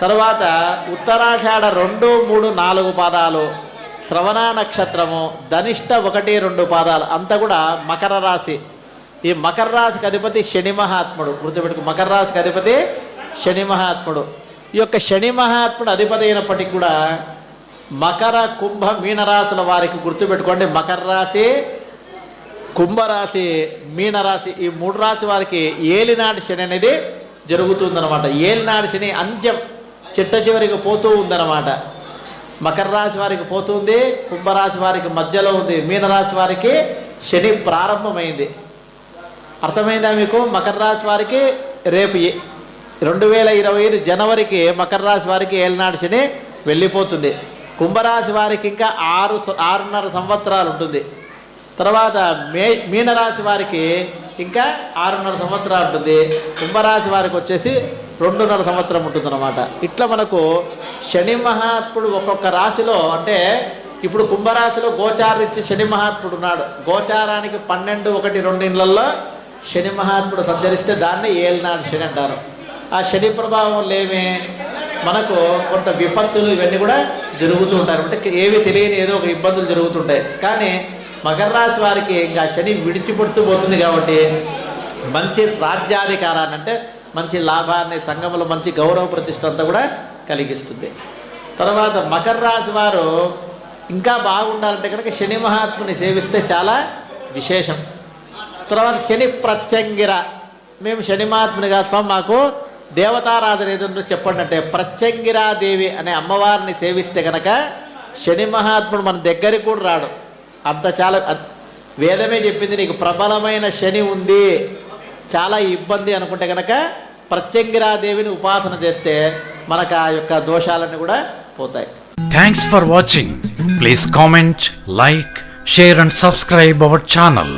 తర్వాత ఉత్తరాషాఢ రెండు మూడు నాలుగు పాదాలు శ్రవణ నక్షత్రము ధనిష్ట ఒకటి రెండు పాదాలు అంతా కూడా మకర రాశి. ఈ మకర రాశికి అధిపతి శని మహాత్ముడు. గుర్తుపెట్టుకు మకర రాశికి అధిపతి శని మహాత్ముడు. ఈ యొక్క శని మహాత్ముడు అధిపతి అయినప్పటికీ కూడా మకర కుంభ మీనరాశుల వారికి గుర్తుపెట్టుకోండి. మకర రాశి కుంభరాశి మీనరాశి ఈ మూడు రాశి వారికి ఏలినాటి శని అనేది జరుగుతుందన్నమాట. ఏలినాటి శని అంత్యం. చిట్ట చివరికి పోతూ ఉందన్నమాట. మకర రాశి వారికి పోతుంది కుంభరాశి వారికి మధ్యలో ఉంది మీనరాశి వారికి శని ప్రారంభమైంది. అర్థమైందా మీకు? మకర రాశి వారికి రేపు రెండు వేల ఇరవై ఐదు జనవరికి మకర రాశి వారికి ఏలినాడు శని వెళ్ళిపోతుంది. కుంభరాశి వారికి ఇంకా ఆరు స- ఆరున్నర సంవత్సరాలు ఉంటుంది. తర్వాత మే మీనరాశి వారికి ఇంకా ఆరున్నర సంవత్సరాలు ఉంటుంది. కుంభరాశి వారికి వచ్చేసి రెండున్నర సంవత్సరం ఉంటుందన్నమాట. ఇట్లా మనకు శని మహాత్ముడు ఒక్కొక్క రాశిలో అంటే ఇప్పుడు కుంభరాశిలో గోచారిచ్చి శని మహాత్ముడు ఉన్నాడు. గోచారానికి పన్నెండు ఒకటి రెండు ఇళ్ళలో శని మహాత్ముడు సంచరిస్తే దాన్ని ఏలినాడు శని అంటారు. ఆ శని ప్రభావం వల్ల ఏమి? మనకు కొంత విపత్తులు ఇవన్నీ కూడా జరుగుతూ ఉంటారు అంటే ఏవి తెలియని ఏదో ఒక ఇబ్బందులు జరుగుతుంటాయి కానీ మకర రాశి వారికి ఇంకా శని విడిచిపెడుతూ పోతుంది కాబట్టి మంచి రాజ్యాధికారాన్ని అంటే మంచి లాభాన్ని సంఘంలో మంచి గౌరవ ప్రతిష్ట అంతా కూడా కలిగిస్తుంది. తర్వాత మకర రాశి వారు ఇంకా బాగుండాలంటే కనుక శని మహాత్ముని సేవిస్తే చాలా విశేషం. తర్వాత శని ప్రత్యంగిర. మేము శని మహాత్ముని కాస్తాం మాకు దేవతారాధన ఏదంటే చెప్పండి అంటే ప్రత్యంగిరాదేవి అనే అమ్మవారిని సేవిస్తే కనుక శని మహాత్ముడు మన దగ్గరికి కూడా రాడు. అంత చాలా వేదమే చెప్పింది నీకు ప్రబలమైన శని ఉంది. చాలా ఇబ్బంది అనుకుంటే కనుక ప్రత్యంగిరాదేవిని ఉపాసన చేస్తే మనకు ఆ యొక్క దోషాలన్నీ కూడా పోతాయి. Thanks for watching please comment like share and subscribe our channel